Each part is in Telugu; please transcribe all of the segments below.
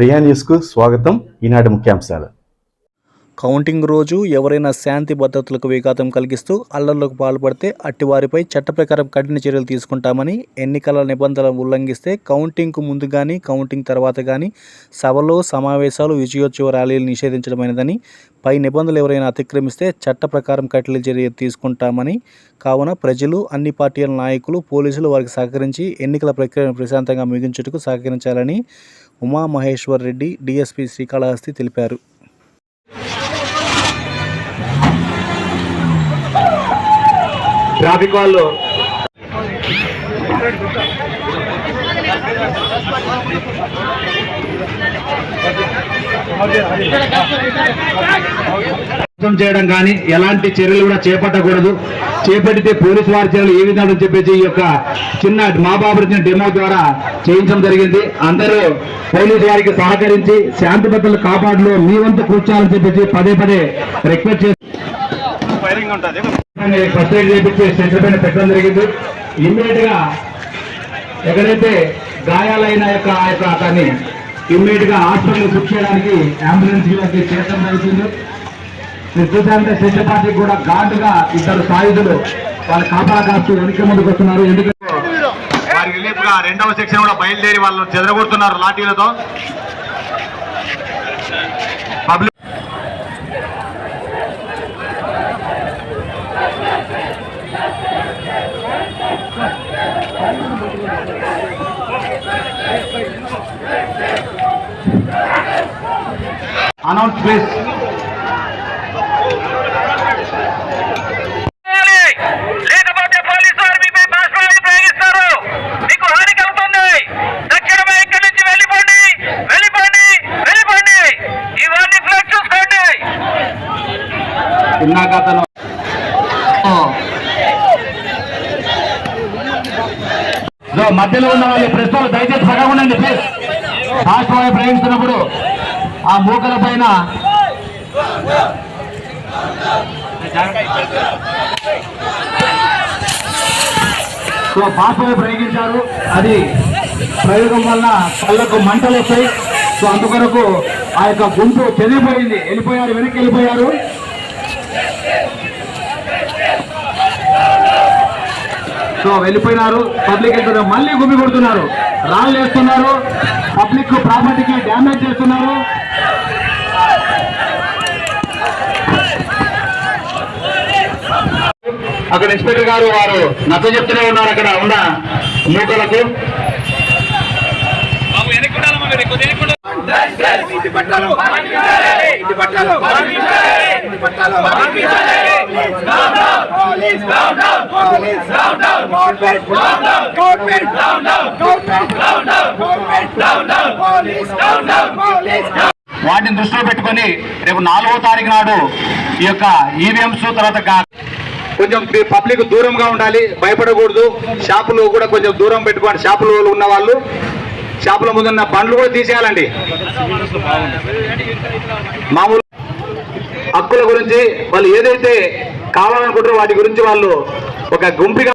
ప్రియా న్యూస్కు స్వాగతం. ఈనాటి ముఖ్యాంశాలు. కౌంటింగ్ రోజు ఎవరైనా శాంతి భద్రతలకు విఘాతం కలిగిస్తూ అల్లర్లకు పాల్పడితే అట్టివారిపై చట్ట ప్రకారం కఠిన చర్యలు తీసుకుంటామని ఎన్నికల నిబంధనలు ఉల్లంఘిస్తే కౌంటింగ్కు ముందు కానీ కౌంటింగ్ తర్వాత కానీ సభలో సమావేశాలు విజయోత్సవ ర్యాలీలు నిషేధించడమైనదని పై నిబంధనలు ఎవరైనా అతిక్రమిస్తే చట్ట ప్రకారం కఠిన చర్య తీసుకుంటామని కావున ప్రజలు అన్ని పార్టీల నాయకులు పోలీసులు వారికి సహకరించి ఎన్నికల ప్రక్రియను ప్రశాంతంగా ముగించుటకు సహకరించాలని ఉమామహేశ్వర్ రెడ్డి డీఎస్పీ శ్రీకాళహస్తి తెలిపారు. ట్రాఫిక్ వాళ్ళు. చేయడం కానీ ఎలాంటి చర్యలు కూడా చేపట్టకూడదు. చేపట్టితే పోలీసు వారి చర్యలు ఏ విధంగా చెప్పేసి ఈ యొక్క చిన్న మా బాబు ఇచ్చిన డెమో ద్వారా చేయించడం జరిగింది. అందరూ పోలీసు వారికి సహకరించి శాంతి భద్రతలు కాపాడులో మీ వంతు కూర్చోాలని చెప్పేసి పదే పదే రిక్వెస్ట్ చేసి ఫస్ట్ ఎయిడ్ చేపించి సెంటర్ పైన పెట్టడం జరిగింది. ఇమ్మీడియట్గా ఎక్కడైతే గాయాలైన యొక్క ఆ యొక్క అతన్ని ఇమ్మీడియట్గా హాస్పిటల్ షిఫ్ట్ చేయడానికి అంబులెన్స్ వీళ్ళకి చేయడం జరుగుతుంది. మీరు చూసారంటే సెంటర్ కూడా ఘాటుగా ఇద్దరు సాయుధులు వాళ్ళ కాపలా కాస్తూ వెనుక ముందుకు వస్తున్నారు. ఎందుకంటే వారికి రిలీఫ్గా రెండవ సెక్షన్ కూడా బయలుదేరి వాళ్ళు చెదరగొడుతున్నారు లాఠీలతో. ఫ్లెక్స్ చూసుకోండి. ఇందాక అతను సో మధ్యలో ఉన్న వాళ్ళు ప్రశ్నలు దయచేసి సగం ఉండండి ప్లీజ్ ఫాస్ట్ వాయి ప్రయోగిస్తున్నప్పుడు ఆ మూకల పైన సో పాపను ప్రయోగించారు. అది ప్రయోగం వల్ల కళ్ళకు మంటలు వస్తాయి. సో అందుకొరకు ఆ యొక్క గుంపు చెదిరిపోయింది. వెళ్ళిపోయారు వెనక్కి వెళ్ళిపోయారు. సో వెళ్ళిపోయినారు. పబ్లిక్ వెళ్తున్నారు. మళ్ళీ గుమ్మి కొడుతున్నారు. రాళ్ళు వేస్తున్నారు. పబ్లిక్ ప్రాపర్టీకి డ్యామేజ్ చేస్తున్నారు అక్కడ ఇన్స్పెక్టర్ గారు వారు నచ్చ చెప్తూనే ఉన్నారు అక్కడ ఉన్న మూకలకు వాటిని దృష్టిలో పెట్టుకొని రేపు నాలుగో తారీఖు నాడు ఈ యొక్క ఈవీఎంస్ తర్వాత కొంచెం పబ్లిక్ దూరంగా ఉండాలి భయపడకూడదు. షాపులు కూడా కొంచెం దూరం పెట్టుకోండి. షాపులు ఉన్న వాళ్ళు షాపుల ముందున్న బండ్లు కూడా తీసేయాలండి. మామూలు హక్కుల గురించి వాళ్ళు ఏదైతే కావాలనుకుంటారో వాటి గురించి వాళ్ళు ఒక గుంపిగా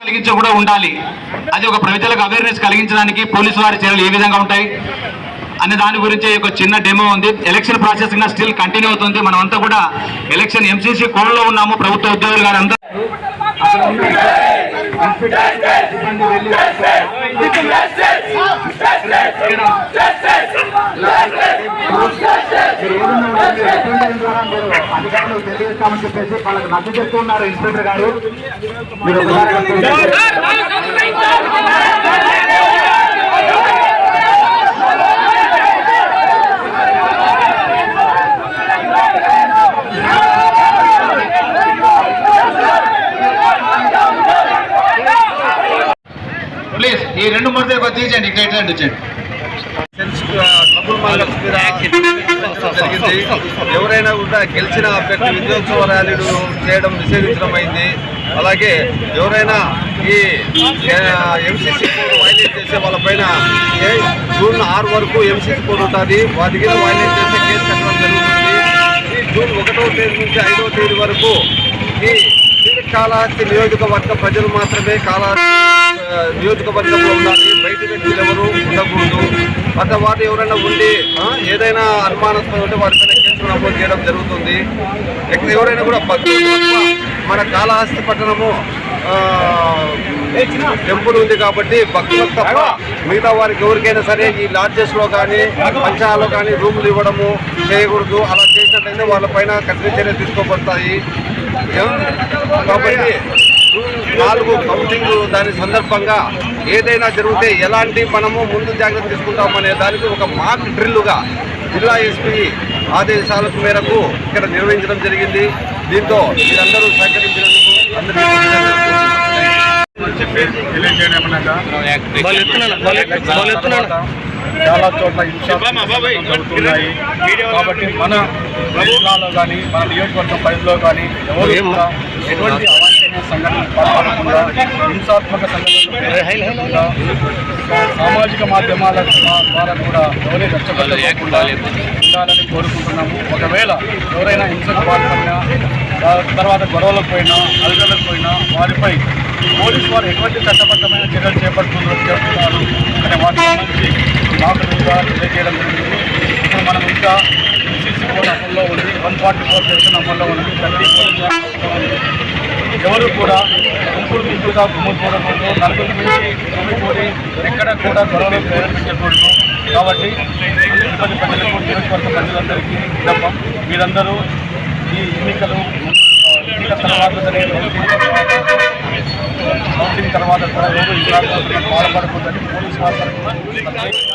కలిగించకుండా ఉండాలి. అది ఒక ప్రజలకు అవేర్నెస్ కలిగించడానికి పోలీసు వారి చర్యలు ఏ విధంగా ఉంటాయి? అనే దాని గురించి ఒక చిన్న డెమో ఉంది ఎలక్షన్ ప్రాసెస్ ఇంకా స్టిల్ కంటిన్యూ అవుతుంది మనం అంతా కూడా ఎలక్షన్ ఎంసీసీ కోడ్లో ఉన్నాము ప్రభుత్వ ఉద్యోగులు గారు అంతా అధికారులు తెలియజేస్తామని చెప్పేసి వాళ్ళకి నచ్చ చెప్తున్నారు ఇన్స్పెక్టర్ గారు రెండు ఇక్కడ ఇట్లా వచ్చేయండి జరిగింది ఎవరైనా కూడా గెలిచిన అభ్యర్థి విజయోత్సవ ర్యాలీలు చేయడం నిషేధించడం అయింది అలాగే ఎవరైనా ఈ ఎంసీసీ వైలేట్ చేసే వాళ్ళపైన ఏ జూన్ ఆరు వరకు ఎంసీసీ కోడ్ ఉంటుంది. వాటి కింద వైలేట్ చేస్తే కేసు కట్టడం జరుగుతుంది. ఈ జూన్ ఒకటో తేదీ నుంచి ఐదవ తేదీ వరకు ఈ కాళహస్తి నియోజకవర్గ ప్రజలు మాత్రమే కాళహస్తి నియోజకవర్గంలో ఉండాలి. వ్యక్తులు ఎవరు ఉండకూడదు. అట్లా వారు ఎవరైనా ఉండి ఏదైనా అనుమానాస్పదం ఉంటే వారిపైన కేసులు నమోదు చేయడం జరుగుతుంది. ఎక్కడ ఎవరైనా కూడా భక్తులు మన కాళహస్తి పట్టణము టెంపుల్ ఉంది కాబట్టి భక్తులకు తప్ప మిగతా వారికి ఎవరికైనా సరే ఈ లాడ్జెస్లో కానీ పంచాలలో కానీ రూములు ఇవ్వడము చేయకూడదు. అలా చేసినట్లయితే వాళ్ళ పైన కఠిన చర్యలు తీసుకోబడతాయి. కాబట్టి నాలుగు కౌంటింగ్ దాని సందర్భంగా ఏదైనా జరిగితే ఎలాంటి మనము ముందు జాగ్రత్త తీసుకుంటామనే దానికి ఒక మాక్ డ్రిల్లుగా జిల్లా ఎస్పీ ఆదేశాల మేరకు ఇక్కడ నిర్వహించడం జరిగింది. దీంతో మీరందరూ సహకరించినందుకు అందరికీ చాలా చోట్ల జరుగుతున్నాయి. కాబట్టి మన జిల్లాలో కానీ మన నియోజకవర్గం పరిధిలో కానీ ఎవరు కూడా ఎటువంటి అవాంఛనీయ సంఘటనలు పాల్పడకుండా హింసాత్మక సంఘటనలు సామాజిక మాధ్యమాల ద్వారా కూడా ఎవరి రక్షపెట్టకుండా ఉండాలని కోరుకుంటున్నాము. ఒకవేళ ఎవరైనా హింసకు పాల్పడినా తర్వాత గొడవలకు పోయినా అలగలకు పోయినా వారిపై పోలీసు వారు ఎటువంటి చట్టబద్ధమైన చర్యలు చేపడుతున్నారు చేస్తున్నారు అనే వాటి గురించి మాకు కూడా తెలియజేయడం జరిగింది. ఇప్పుడు మనం ఇంకా ఎన్సీసీ కోడ్ అమల్లో ఉంది. వన్ ఫార్టీ ఫోర్ సెక్షన్ అమల్లో ఉంది. థర్టీ ఎవరు కూడా గుంపులు గుంపులుగా గుమ్ముకూడకూడదు నలుగురు నుంచి గుమ్మికూడి ఎక్కడ కూడా గొడవలు ప్రేరేపించకూడదు కాబట్టి తిరుపతి ప్రజలకు నియోజకవర్గ ప్రజలందరికీ విన్నపం. మీరందరూ ఈ ఎన్నికలు ఎన్నికల తర్వాత జరిగే కౌంటింగ్ తర్వాత కూడా ఎవరు ఈ బాధపడకూడదని పోలీసు వారు